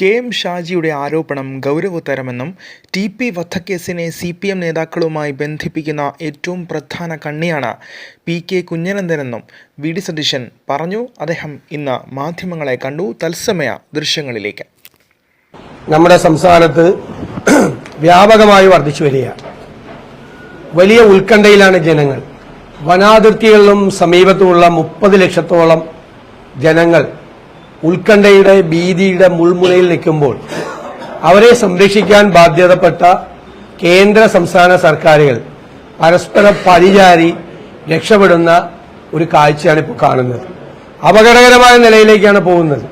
K M ഷാജിയുടെ ആരോപണം ഗൗരവതരമെന്നും ടി പി വധക്കേസിനെ സി പി എം നേതാക്കളുമായി ബന്ധിപ്പിക്കുന്ന ഏറ്റവും പ്രധാന കണ്ണിയാണ് പി കെ കുഞ്ഞനന്ദനെന്നും വി ഡി സതീശൻ പറഞ്ഞു. അദ്ദേഹം ഇന്ന് മാധ്യമങ്ങളെ കണ്ടു. തത്സമയ ദൃശ്യങ്ങളിലേക്ക്. നമ്മുടെ സംസ്ഥാനത്ത് വ്യാപകമായി വർദ്ധിച്ചു വരികയാണ്. വലിയ ഉത്കണ്ഠയിലാണ് ജനങ്ങൾ. വനാതിർത്തികളിലും സമീപത്തുമുള്ള മുപ്പത് ലക്ഷത്തോളം ജനങ്ങൾ ഉത്കണ്ഠയുടെ ഭീതിയുടെ മുൾമുനയിൽ നിൽക്കുമ്പോൾ അവരെ സംരക്ഷിക്കാൻ ബാധ്യതപ്പെട്ട കേന്ദ്ര സംസ്ഥാന സർക്കാരുകൾ പരസ്പരം പരിചാരി രക്ഷപ്പെടുന്ന ഒരു കാഴ്ചയാണ് ഇപ്പോൾ കാണുന്നത്. അപകടകരമായ നിലയിലേക്കാണ് പോകുന്നത്.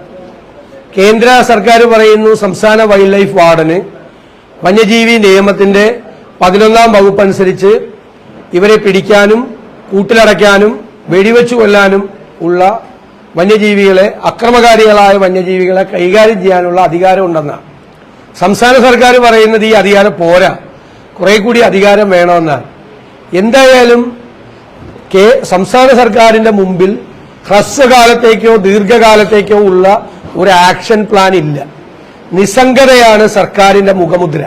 കേന്ദ്ര സർക്കാർ പറയുന്നു സംസ്ഥാന വൈൽഡ് ലൈഫ് വാർഡന് വന്യജീവി നിയമത്തിന്റെ പതിനൊന്നാം വകുപ്പ് അനുസരിച്ച് ഇവരെ പിടിക്കാനും കൂട്ടിലടയ്ക്കാനും വെടിവെച്ചു കൊല്ലാനും ഉള്ള വന്യജീവികളെ അക്രമകാരികളായ വന്യജീവികളെ കൈകാര്യം ചെയ്യാനുള്ള അധികാരം ഉണ്ടെന്നാണ് സംസ്ഥാന സർക്കാർ പറയുന്നത് ഈ അധികാരം പോരാ. കുറെ കൂടി അധികാരം വേണമെന്നാണ് എന്തായാലും കെ സംസ്ഥാന സർക്കാരിന്റെ മുമ്പിൽ ഹ്രസ്വകാലത്തേക്കോ ദീർഘകാലത്തേക്കോ ഉള്ള ഒരു ആക്ഷൻ പ്ലാൻ ഇല്ല. നിസ്സംഗതയാണ് സർക്കാരിന്റെ മുഖമുദ്ര.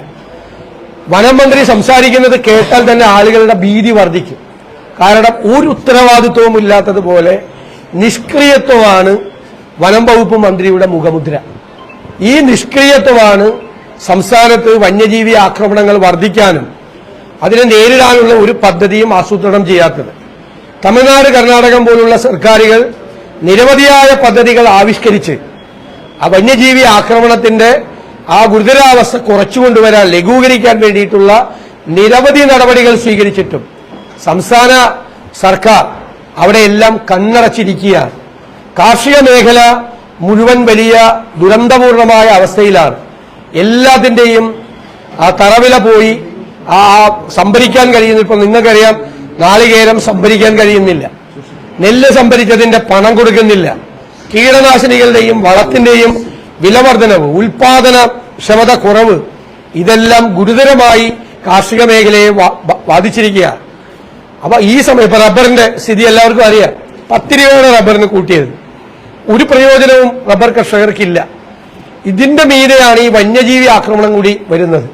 വനം മന്ത്രി സംസാരിക്കുന്നത് കേട്ടാൽ തന്നെ ആളുകളുടെ ഭീതി വർദ്ധിക്കും. കാരണം ഒരു ഉത്തരവാദിത്വവും ഇല്ലാത്തതുപോലെ നിഷ്ക്രിയത്വമാണ് വനം വകുപ്പ് മന്ത്രിയുടെ മുഖമുദ്ര. ഈ നിഷ്ക്രിയത്വമാണ് സംസ്ഥാനത്ത് വന്യജീവി ആക്രമണങ്ങൾ വർദ്ധിക്കാനും അതിനെ നേരിടാനുള്ള ഒരു പദ്ധതിയും ആസൂത്രണം ചെയ്യാത്തത്. തമിഴ്നാട് കർണാടകം പോലുള്ള സർക്കാരുകൾ നിരവധിയായ പദ്ധതികൾ ആവിഷ്കരിച്ച് ആ വന്യജീവി ആക്രമണത്തിന്റെ ആ ഗുരുതരാവസ്ഥ കുറച്ചുകൊണ്ടുവരാൻ ലഘൂകരിക്കാൻ വേണ്ടിയിട്ടുള്ള നിരവധി നടപടികൾ സ്വീകരിച്ചിട്ടും സംസ്ഥാന സർക്കാർ അവിടെയെല്ലാം കണ്ണടച്ചിരിക്കുകയാണ് കാർഷിക മേഖല മുഴുവൻ വലിയ ദുരന്തപൂർണമായ അവസ്ഥയിലാണ്. എല്ലാത്തിന്റെയും ആ തറവില പോയി ആ സംഭരിക്കാൻ കഴിയുന്ന ഇപ്പൊ നിങ്ങൾക്കറിയാം നാളികേരം സംഭരിക്കാൻ കഴിയുന്നില്ല. നെല്ല് സംഭരിച്ചതിന്റെ പണം കൊടുക്കുന്നില്ല. കീടനാശിനികളുടെയും വളത്തിന്റെയും വിലവർദ്ധനവ് ഉൽപാദന ക്ഷമത കുറവ് ഇതെല്ലാം ഗുരുതരമായി കാർഷിക മേഖലയെ ബാധിച്ചിരിക്കുകയാണ്. അപ്പൊ ഈ സമയം ഇപ്പൊ റബ്ബറിന്റെ സ്ഥിതി എല്ലാവർക്കും അറിയാം. പത്ത് രൂപയാണ് റബ്ബറിന് കൂട്ടിയത്. ഒരു പ്രയോജനവും റബ്ബർ കർഷകർക്കില്ല. ഇതിന്റെ മീതെയാണ് ഈ വന്യജീവി ആക്രമണം കൂടി വരുന്നത്.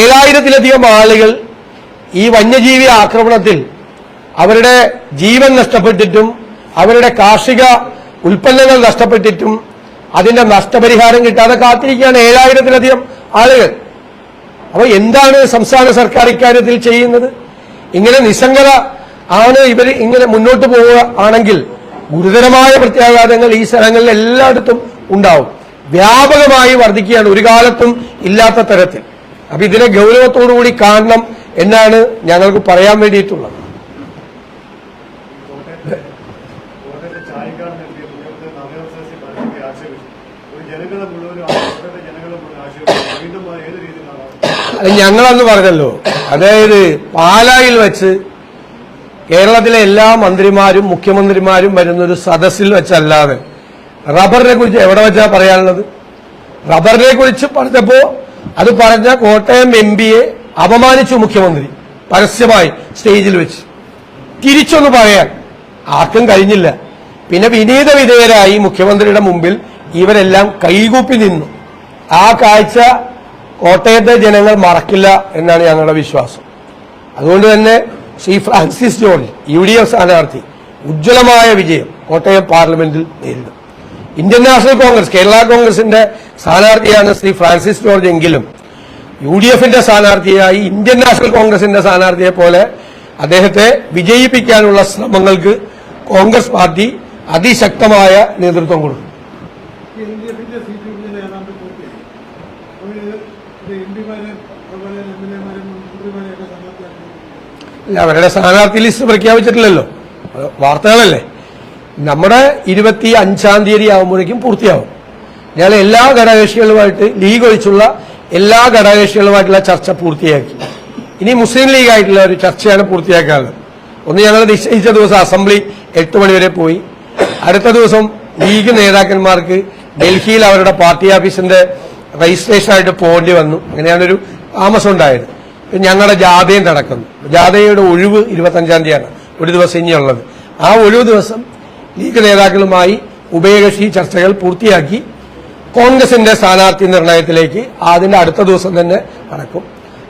ഏഴായിരത്തിലധികം ആളുകൾ ഈ വന്യജീവി ആക്രമണത്തിൽ അവരുടെ ജീവൻ നഷ്ടപ്പെട്ടിട്ടും അവരുടെ കാർഷിക ഉൽപ്പന്നങ്ങൾ നഷ്ടപ്പെട്ടിട്ടും അതിന്റെ നഷ്ടപരിഹാരം കിട്ടാതെ കാത്തിരിക്കുകയാണ് ഏഴായിരത്തിലധികം ആളുകൾ. അപ്പൊ എന്താണ് സംസ്ഥാന സർക്കാർ ഇക്കാര്യത്തിൽ ചെയ്യുന്നത്? ഇങ്ങനെ നിസ്സംഗത ആണ് ഇവർ ഇങ്ങനെ മുന്നോട്ട് പോവുക ആണെങ്കിൽ ഗുരുതരമായ പ്രത്യാഘാതങ്ങൾ ഈ സ്ഥലങ്ങളിൽ എല്ലായിടത്തും ഉണ്ടാവും. വ്യാപകമായി വർദ്ധിക്കുകയാണ്. ഒരു കാലത്തും ഇല്ലാത്ത തരത്തിൽ. അപ്പൊ ഇതിനെ ഗൗരവത്തോടുകൂടി കാണണം എന്നാണ് ഞങ്ങൾക്ക് പറയാൻ വേണ്ടിയിട്ടുള്ളത്. ജനങ്ങളെ മുഴുവനും ജനങ്ങളെ മുഴുവൻ ആശയം വീണ്ടും ഏത് രീതിയിലാണ് ഞങ്ങളന്ന് പറഞ്ഞല്ലോ. അതായത് പാലായിൽ വെച്ച് കേരളത്തിലെ എല്ലാ മന്ത്രിമാരും മുഖ്യമന്ത്രിമാരും വരുന്ന ഒരു സദസ്സിൽ വെച്ചല്ലാതെ റബ്ബറിനെ കുറിച്ച് എവിടെ വെച്ചാ പറയാനുള്ളത്? റബ്ബറിനെ കുറിച്ച് പറഞ്ഞപ്പോ അത് പറഞ്ഞ കോട്ടയം എം പിയെ അപമാനിച്ചു മുഖ്യമന്ത്രി പരസ്യമായി സ്റ്റേജിൽ വെച്ച്. തിരിച്ചൊന്ന് പറയാൻ ആർക്കും കഴിഞ്ഞില്ല. പിന്നെ വിനീത വിധേയരായി മുഖ്യമന്ത്രിയുടെ മുമ്പിൽ ഇവരെല്ലാം കൈകൂപ്പി നിന്നു. ആ കാഴ്ച കോട്ടയത്തെ ജനങ്ങൾ മറക്കില്ല എന്നാണ് ഞങ്ങളുടെ വിശ്വാസം. അതുകൊണ്ട് തന്നെ Shri Francis George U D F സ്ഥാനാർത്ഥി ഉജ്ജ്വലമായ വിജയം കോട്ടയം പാർലമെന്റിൽ നേരിടും. ഇന്ത്യൻ നാഷണൽ കോൺഗ്രസ് കേരള കോൺഗ്രസിന്റെ സ്ഥാനാർത്ഥിയാണ് ശ്രീ ഫ്രാൻസിസ് ജോർജ് എങ്കിലും യു ഡി എഫിന്റെ സ്ഥാനാർത്ഥിയായി ഇന്ത്യൻ നാഷണൽ കോൺഗ്രസിന്റെ സ്ഥാനാർത്ഥിയെ പോലെ അദ്ദേഹത്തെ വിജയിപ്പിക്കാനുള്ള ശ്രമങ്ങൾക്ക് കോൺഗ്രസ് പാർട്ടി അതിശക്തമായ നേതൃത്വം കൊടുക്കും എൽ ഡി എഫിന്റെ സീറ്റ് വിഭജനം ഏതാണ്ട് പൂർത്തിയായി അപ്പോൾ ഇത് എം പിമാരെ അതുപോലെ എം എൽ എമാരും മന്ത്രിമാരെയൊക്കെ സ്ഥാനാർത്ഥിയാക്കി ഇല്ല, അവരുടെ സ്ഥാനാർത്ഥി ലിസ്റ്റ് പ്രഖ്യാപിച്ചിട്ടില്ലല്ലോ. വാർത്തകളല്ലേ. നമ്മുടെ ഇരുപത്തി അഞ്ചാം തീയതി ആകുമ്പോഴേക്കും പൂർത്തിയാവും. ഞാൻ എല്ലാ ഘടകകക്ഷികളുമായിട്ട് ലീഗ് ഒഴിച്ചുള്ള എല്ലാ ഘടകകക്ഷികളുമായിട്ടുള്ള ചർച്ച പൂർത്തിയാക്കി. ഇനി മുസ്ലിം ലീഗ് ആയിട്ടുള്ള ഒരു ചർച്ചയാണ് പൂർത്തിയാക്കാനുള്ളത്. ഒന്ന് ഞങ്ങൾ നിശ്ചയിച്ച ദിവസം അസംബ്ലി എട്ട് മണിവരെ പോയി. അടുത്ത ദിവസം ലീഗ് നേതാക്കന്മാർക്ക് ഡൽഹിയിൽ അവരുടെ പാർട്ടി ഓഫീസിന്റെ രജിസ്ട്രേഷനായിട്ട് പോകേണ്ടി വന്നു. അങ്ങനെയാണൊരു താമസം ഉണ്ടായത് ഞങ്ങളുടെ ജാഥയും നടക്കുന്നു. ജാഥയുടെ ഒഴിവ് ഇരുപത്തഞ്ചാം തീയതിയാണ്. ഒരു ദിവസം ഇനിയുള്ളത്. ആ ഒഴിവ് ദിവസം ലീഗ് നേതാക്കളുമായി ഉഭയകക്ഷി ചർച്ചകൾ പൂർത്തിയാക്കി കോൺഗ്രസിന്റെ സ്ഥാനാർത്ഥി നിർണയത്തിലേക്ക് അതിന്റെ അടുത്ത ദിവസം തന്നെ നടക്കും.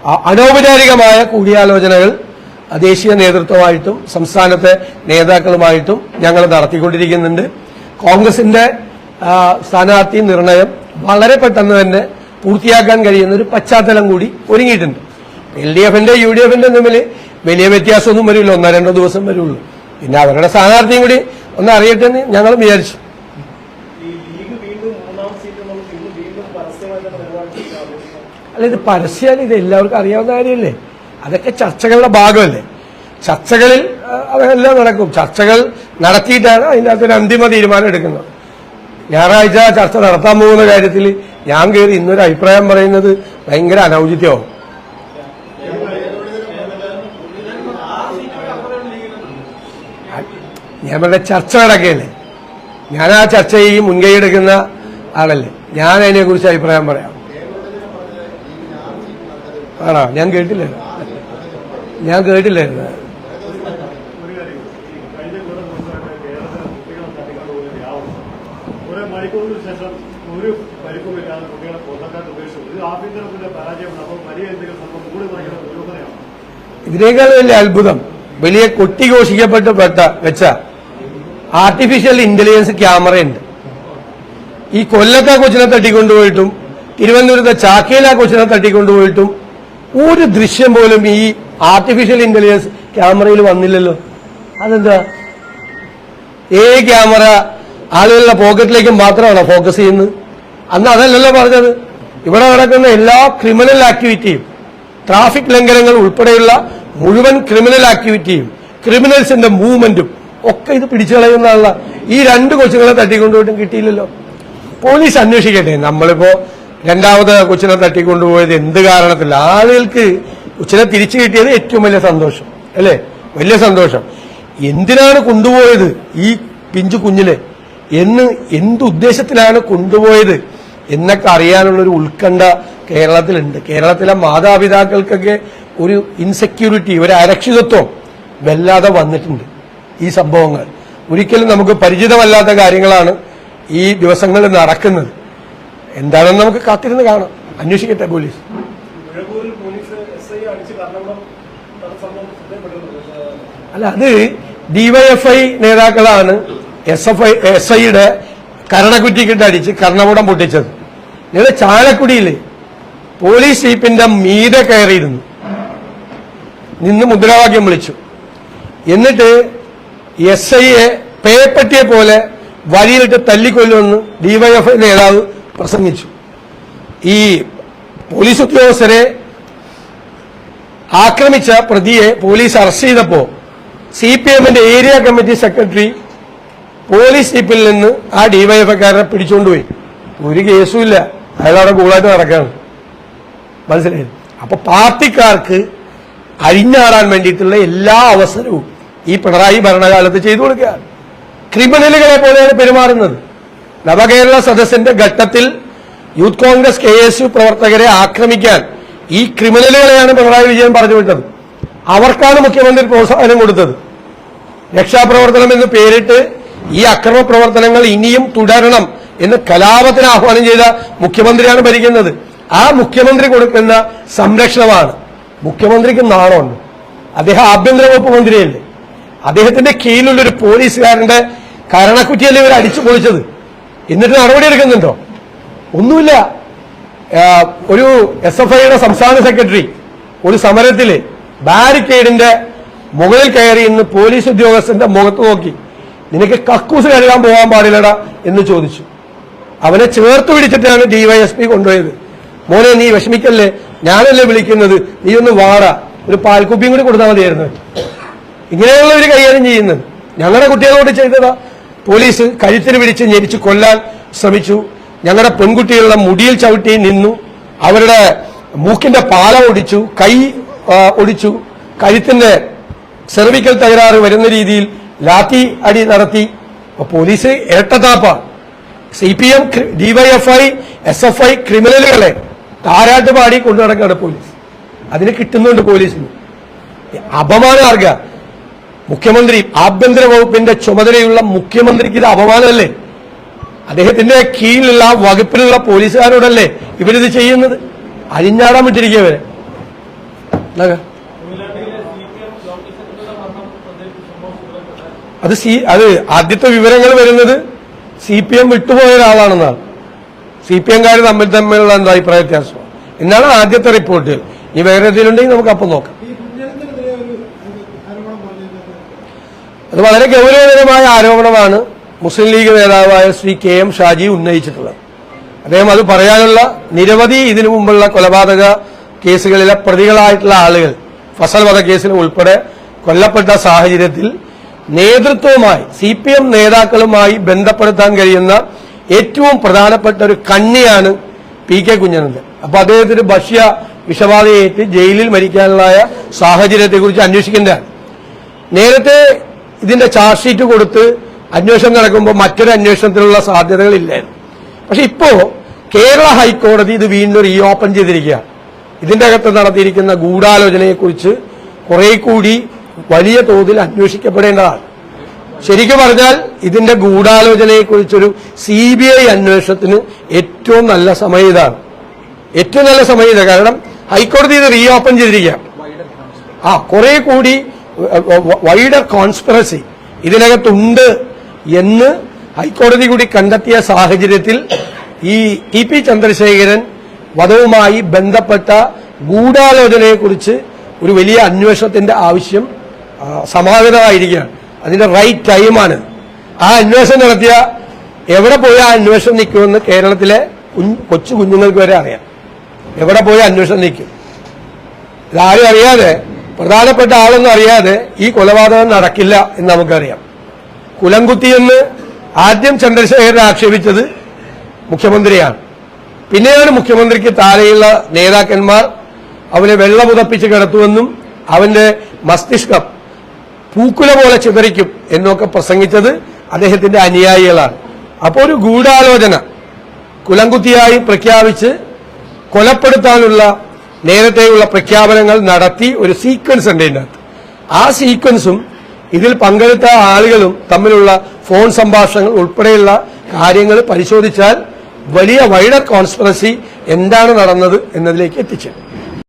അനൌപചാരികമായ കൂടിയാലോചനകൾ ദേശീയ നേതൃത്വമായിട്ടും സംസ്ഥാനത്തെ നേതാക്കളുമായിട്ടും ഞങ്ങൾ നടത്തിക്കൊണ്ടിരിക്കുന്നുണ്ട്. കോൺഗ്രസിന്റെ സ്ഥാനാർത്ഥി നിർണയം വളരെ പെട്ടെന്ന് തന്നെ പൂർത്തിയാക്കാൻ കഴിയുന്ന ഒരു പശ്ചാത്തലം കൂടി ഒരുങ്ങിയിട്ടുണ്ട്. എൽ ഡി എഫിന്റെ യു ഡി എഫിന്റെ തമ്മിൽ വലിയ വ്യത്യാസമൊന്നും വരില്ല. ഒന്നോ രണ്ടോ ദിവസം വരുള്ളൂ. പിന്നെ അവരുടെ സ്ഥാനാർത്ഥിയും കൂടി ഒന്ന് അറിയട്ടെ എന്ന് ഞങ്ങൾ വിചാരിച്ചു അല്ല ഇത് പരസ്യമാണ് ഇത് എല്ലാവർക്കും അറിയാവുന്ന കാര്യമല്ലേ? അതൊക്കെ ചർച്ചകളുടെ ഭാഗമല്ലേ? ചർച്ചകളിൽ അതെല്ലാം നടക്കും. ചർച്ചകൾ നടത്തിയിട്ടാണ് അതിന്റെ അകത്തൊരു അന്തിമ തീരുമാനം എടുക്കുന്നത്. ഞായറാഴ്ച ചർച്ച നടത്താൻ പോകുന്ന കാര്യത്തിൽ ഞാൻ കയറി ഇന്നൊരു അഭിപ്രായം പറയുന്നത് ഭയങ്കര അനൗചിത്യമാവും ഞാൻ പറഞ്ഞ ചർച്ച നടക്കുകയല്ലേ ഞാൻ ആ ചർച്ചയിൽ മുൻകൈ എടുക്കുന്ന ആളല്ലേ. ഞാൻ അതിനെക്കുറിച്ച് അഭിപ്രായം പറയാം. ആണോ? ഞാൻ കേട്ടില്ലായിരുന്നു. ഞാൻ കേട്ടില്ലായിരുന്നു. മണിക്കൂറിന് ശേഷം ഒരു പരിക്കുമില്ലാതെ കുട്ടികളെ പുറത്തേക്കാട്ട് ഉപേക്ഷിച്ചു ഇത് ആഭ്യന്തരത്തിന്റെ പരാജയമാണ്. അപ്പോൾ വലിയ എന്തെങ്കിലും സംഭവം കൂടി ഭയങ്കര ദുരൂഹതയാണ്. ഇതിനേക്കാൾ വലിയ അത്ഭുതം വലിയ കൊട്ടിഘോഷിക്കപ്പെട്ട് പെട്ട വെച്ച ആർട്ടിഫിഷ്യൽ ഇന്റലിജൻസ് ക്യാമറയുണ്ട്. ഈ കൊല്ലത്തെ കൊച്ചിനെ തട്ടിക്കൊണ്ടുപോയിട്ടും തിരുവനന്തപുരത്തെ ചാക്കയിലെ കൊച്ചിനെ തട്ടിക്കൊണ്ടുപോയിട്ടും ഒരു ദൃശ്യം പോലും ഈ ആർട്ടിഫിഷ്യൽ ഇന്റലിജൻസ് ക്യാമറയിൽ വന്നില്ലല്ലോ. അതെന്താ? ഏ ക്യാമറ ആളുകളുടെ പോക്കറ്റിലേക്ക് മാത്രമാണ് ഫോക്കസ് ചെയ്യുന്നത്? അന്ന് അതല്ലല്ലോ പറഞ്ഞത്. ഇവിടെ നടക്കുന്ന എല്ലാ ക്രിമിനൽ ആക്ടിവിറ്റിയും ട്രാഫിക് ലംഘനങ്ങൾ ഉൾപ്പെടെയുള്ള മുഴുവൻ ക്രിമിനൽ ആക്ടിവിറ്റിയും ക്രിമിനൽസിന്റെ മൂവ്മെന്റും ഒക്കെ ഇത് പിടിച്ചു കളയുന്നതാണ് ഈ രണ്ട് കൊച്ചുങ്ങളെ തട്ടിക്കൊണ്ടുപോയിട്ടും കിട്ടിയില്ലല്ലോ. പോലീസ് അന്വേഷിക്കട്ടെ. നമ്മളിപ്പോ രണ്ടാമത് കൊച്ചിനെ തട്ടിക്കൊണ്ടുപോയത് എന്ത് കാരണത്തില്ല ആളുകൾക്ക് കൊച്ചിനെ തിരിച്ചു കിട്ടിയത് ഏറ്റവും വലിയ സന്തോഷം അല്ലേ? വലിയ സന്തോഷം. എന്തിനാണ് കൊണ്ടുപോയത് ഈ പിഞ്ചു കുഞ്ഞിനെ? എന്ന് എന്ത് ഉദ്ദേശത്തിലാണ് കൊണ്ടുപോയത്? എന്നൊക്കെ അറിയാനുള്ളൊരു ഉത്കണ്ഠ കേരളത്തിലുണ്ട്. കേരളത്തിലെ മാതാപിതാക്കൾക്കൊക്കെ ഒരു ഇൻസെക്യൂരിറ്റി ഒരു അരക്ഷിതത്വം വല്ലാതെ വന്നിട്ടുണ്ട് ഈ സംഭവങ്ങൾ. ഒരിക്കലും നമുക്ക് പരിചിതമല്ലാത്ത കാര്യങ്ങളാണ് ഈ ദിവസങ്ങളിൽ നടക്കുന്നത്. എന്താണെന്ന് നമുക്ക് കാത്തിരുന്ന് കാണാം. അന്വേഷിക്കട്ടെ പോലീസ്. അല്ല അത് ഡിവൈഎഫ്ഐ നേതാക്കളാണ് എസ് എഫ് ഐ എസ് ഐയുടെ കരണക്കുറ്റിക്കിട്ട് അടിച്ച് കർണകുടം പൊട്ടിച്ചത്. ഞങ്ങൾ ചാലക്കുടിയിൽ പോലീസ് ജീപ്പിന്റെ മീതെ കയറിയിരുന്നു. നിന്ന് മുദ്രാവാക്യം വിളിച്ചു. എന്നിട്ട് എസ് ഐയെ പേപ്പറ്റിയെ പോലെ വഴിയിലിട്ട് തല്ലിക്കൊല്ലുമെന്ന് ഡിവൈഎഫ് നേതാവ് പ്രസംഗിച്ചു. ഈ പോലീസ് ഉദ്യോഗസ്ഥരെ ആക്രമിച്ച പ്രതിയെ പോലീസ് അറസ്റ്റ് ചെയ്തപ്പോ സി പി എമ്മിന്റെ ഏരിയ കമ്മിറ്റി സെക്രട്ടറി പോലീസ് ജീപ്പിൽ നിന്ന് ആ ഡിവൈഎഫ്ഐക്കാരനെ പിടിച്ചുകൊണ്ടുപോയി ഒരു കേസുമില്ല അയാളവിടെ കൂളായിട്ട് നടക്കാണ്. മനസ്സിലായി? അപ്പൊ പാർട്ടിക്കാർക്ക് അഴിഞ്ഞാടാൻ വേണ്ടിയിട്ടുള്ള എല്ലാ അവസരവും ഈ പിണറായി ഭരണകാലത്ത് ചെയ്തു കൊടുക്കുക ക്രിമിനലുകളെ പോലെയാണ് പെരുമാറുന്നത്. നവകേരള സദസ്സിന്റെ ഘട്ടത്തിൽ youth Congress K S U പ്രവർത്തകരെ ആക്രമിക്കാൻ ഈ ക്രിമിനലുകളെയാണ് പിണറായി വിജയൻ പറഞ്ഞു വിട്ടത് അവർക്കാണ് മുഖ്യമന്ത്രി പ്രോത്സാഹനം കൊടുത്തത്. രക്ഷാപ്രവർത്തനം എന്ന് പേരിട്ട് ഈ അക്രമ പ്രവർത്തനങ്ങൾ ഇനിയും തുടരണം എന്ന് കലാപത്തിന് ആഹ്വാനം ചെയ്ത മുഖ്യമന്ത്രിയാണ് ഭരിക്കുന്നത്. ആ മുഖ്യമന്ത്രി കൊടുക്കുന്ന സംരക്ഷണമാണ്. മുഖ്യമന്ത്രിക്ക് നാണമുണ്ട്. അദ്ദേഹം ആഭ്യന്തര വകുപ്പ് മന്ത്രിയല്ലേ? അദ്ദേഹത്തിന്റെ കീഴിലുള്ള ഒരു പോലീസുകാരന്റെ കരണക്കുറ്റിയല്ലേ ഇവർ അടിച്ചു പൊളിച്ചത്? എന്നിട്ട് നടപടി എടുക്കുന്നുണ്ടോ? ഒന്നുമില്ല. ഒരു എസ് എഫ് ഐയുടെ സംസ്ഥാന സെക്രട്ടറി ഒരു സമരത്തിൽ ബാരിക്കേഡിന്റെ മുകളിൽ കയറി ഇന്ന് പോലീസ് ഉദ്യോഗസ്ഥന്റെ മുഖത്ത് നോക്കി നിനക്ക് കക്കൂസ് കഴുകാൻ പോകാൻ പാടില്ലടാ എന്ന് ചോദിച്ചു. അവനെ ചേർത്ത് പിടിച്ചിട്ടാണ് ഡിവൈഎസ്പി കൊണ്ടുപോയത്. മോനെ നീ വിഷമിക്കല്ലേ? ഞാനല്ലേ വിളിക്കുന്നത്? നീ ഒന്ന് വാറ ഒരു പാൽക്കുപ്പിയും കൂടി കൊടുത്താൽ മതിയായിരുന്നു. ഇങ്ങനെയുള്ള ഒരു കൈകാര്യം ചെയ്യുന്നത്. ഞങ്ങളുടെ കുട്ടികളോട് ചെയ്തതാ. പോലീസ് കഴുത്തിന് പിടിച്ച് ഞെരിച്ച് കൊല്ലാൻ ശ്രമിച്ചു. ഞങ്ങളുടെ പെൺകുട്ടികളുടെ മുടിയിൽ ചവിട്ടി നിന്നു. അവരുടെ മൂക്കിന്റെ പാല ഒടിച്ചു. കൈ ഒടിച്ചു. കഴുത്തിന്റെ സെർവിക്കൽ തകരാറ് വരുന്ന രീതിയിൽ ലാത്തി അടി നടത്തി. Police ഇരട്ടത്താപ്പ. C P M DYFI S F I ക്രിമിനലുകളെ താരാട്ട് പാടി കൊണ്ടു നടക്കുകയാണ് പോലീസ്. അതിന് കിട്ടുന്നുണ്ട് പോലീസിന്. അപമാനാർഗ മുഖ്യമന്ത്രി ആഭ്യന്തര വകുപ്പിന്റെ ചുമതലയുള്ള മുഖ്യമന്ത്രിക്ക് ഇത് അപമാനമല്ലേ? അദ്ദേഹത്തിന്റെ കീഴിലുള്ള വകുപ്പിലുള്ള പോലീസുകാരോടല്ലേ ഇവരിത് ചെയ്യുന്നത്? അരിഞ്ഞാടാൻ വിട്ടിരിക്കവരെ അത് സി അത് ആദ്യത്തെ വിവരങ്ങൾ വരുന്നത് സി പി എം വിട്ടുപോയ ഒരാളാണെന്നാണ്. സി പി എംകാർ തമ്മിൽ തമ്മിലുള്ള എന്താ അഭിപ്രായ വ്യത്യാസം? എന്നാണ് ആദ്യത്തെ റിപ്പോർട്ട് ഈ വേറെ എന്തെങ്കിലും ഉണ്ടെങ്കിൽ നമുക്ക് അപ്പം നോക്കാം. അത് വളരെ ഗൗരവകരമായ ആരോപണമാണ് മുസ്ലിം ലീഗ് നേതാവായ ശ്രീ കെ എം ഷാജി ഉന്നയിച്ചിട്ടുള്ളത്. അദ്ദേഹം അത് പറയാനുള്ള നിരവധി ഇതിനു മുമ്പുള്ള കൊലപാതക കേസുകളിലെ പ്രതികളായിട്ടുള്ള ആളുകൾ ഫസൽ വധക്കേസിൽ ഉൾപ്പെടെ കൊല്ലപ്പെട്ട സാഹചര്യത്തിൽ നേതൃത്വവുമായി സി പി എം നേതാക്കളുമായി ബന്ധപ്പെടുത്താൻ കഴിയുന്ന ഏറ്റവും പ്രധാനപ്പെട്ട ഒരു കണ്ണിയാണ് പി കെ കുഞ്ഞനന്ദൻ. അപ്പൊ അദ്ദേഹത്തിന് ഭക്ഷ്യ വിഷബാധയേറ്റ് ജയിലിൽ മരിക്കാനുള്ള സാഹചര്യത്തെക്കുറിച്ച് അന്വേഷിക്കേണ്ടതാണ്. നേരത്തെ ഇതിന്റെ ചാർജ് ഷീറ്റ് കൊടുത്ത് അന്വേഷണം നടക്കുമ്പോൾ മറ്റൊരു അന്വേഷണത്തിനുള്ള സാധ്യതകളില്ലായിരുന്നു. പക്ഷെ ഇപ്പോ കേരള ഹൈക്കോടതി ഇത് വീണ്ടും റീ ഓപ്പൺ ചെയ്തിരിക്കുകയാണ്. ഇതിന്റെ അകത്ത് നടത്തിയിരിക്കുന്ന ഗൂഢാലോചനയെക്കുറിച്ച് കുറെ കൂടി വലിയ തോതിൽ അന്വേഷിക്കപ്പെടേണ്ടതാണ്. ശരിക്കും പറഞ്ഞാൽ ഇതിന്റെ ഗൂഢാലോചനയെക്കുറിച്ചൊരു സി ബി ഐ അന്വേഷണത്തിന് ഏറ്റവും നല്ല സമയം ഇതാണ്. ഏറ്റവും നല്ല സമയം ഇതാണ്. കാരണം ഹൈക്കോടതി ഇത് റീഓപ്പൺ ചെയ്തിരിക്കുകയാണ്. ആ കുറെ കൂടി വൈഡർ കോൺസ്പിറസി ഇതിനകത്തുണ്ട് എന്ന് ഹൈക്കോടതി കൂടി കണ്ടെത്തിയ സാഹചര്യത്തിൽ ഈ ടി പി ചന്ദ്രശേഖരൻ വധവുമായി ബന്ധപ്പെട്ട ഗൂഢാലോചനയെക്കുറിച്ച് ഒരു വലിയ അന്വേഷണത്തിന്റെ ആവശ്യം ആ, സമാധാനമായിരിക്കുകയാണ് അതിന്റെ റൈറ്റ് ടൈമാണ് ആ അന്വേഷണം നടത്തിയ എവിടെ പോയി ആ അന്വേഷണം നിൽക്കുമെന്ന് കേരളത്തിലെ കൊച്ചു കുഞ്ഞുങ്ങൾക്ക് വരെ അറിയാം. എവിടെ പോയി അന്വേഷണം നിൽക്കും? ഇതാരും അറിയാതെ പ്രധാനപ്പെട്ട ആളൊന്നും അറിയാതെ ഈ കൊലപാതകം നടക്കില്ല എന്ന് നമുക്കറിയാം. കുലംകുത്തിയെന്ന് ആദ്യം ചന്ദ്രശേഖരൻ ആക്ഷേപിച്ചത് മുഖ്യമന്ത്രിയാണ്. പിന്നെയാണ് മുഖ്യമന്ത്രിക്ക് താഴെയുള്ള നേതാക്കന്മാർ അവനെ വെള്ളമുതപ്പിച്ച് കിടത്തുമെന്നും അവന്റെ മസ്തിഷ്കം പൂക്കുല പോലെ ചിതറിക്കും എന്നൊക്കെ പ്രസംഗിച്ചത് അദ്ദേഹത്തിന്റെ അനുയായികളാണ്. അപ്പോൾ ഒരു ഗൂഢാലോചന. കുലംകുത്തിയായി പ്രഖ്യാപിച്ച് കൊലപ്പെടുത്താനുള്ള നേരത്തെയുള്ള പ്രഖ്യാപനങ്ങൾ നടത്തി ഒരു സീക്വൻസ് ഉണ്ട് ഇതിനകത്ത്. ആ സീക്വൻസും ഇതിൽ പങ്കെടുത്ത ആളുകളും തമ്മിലുള്ള ഫോൺ സംഭാഷണങ്ങൾ ഉൾപ്പെടെയുള്ള കാര്യങ്ങൾ പരിശോധിച്ചാൽ വലിയ വൈഡർ കോൺസ്പിറസി എന്താണ് നടന്നത് എന്നതിലേക്ക് എത്തിച്ചേരും.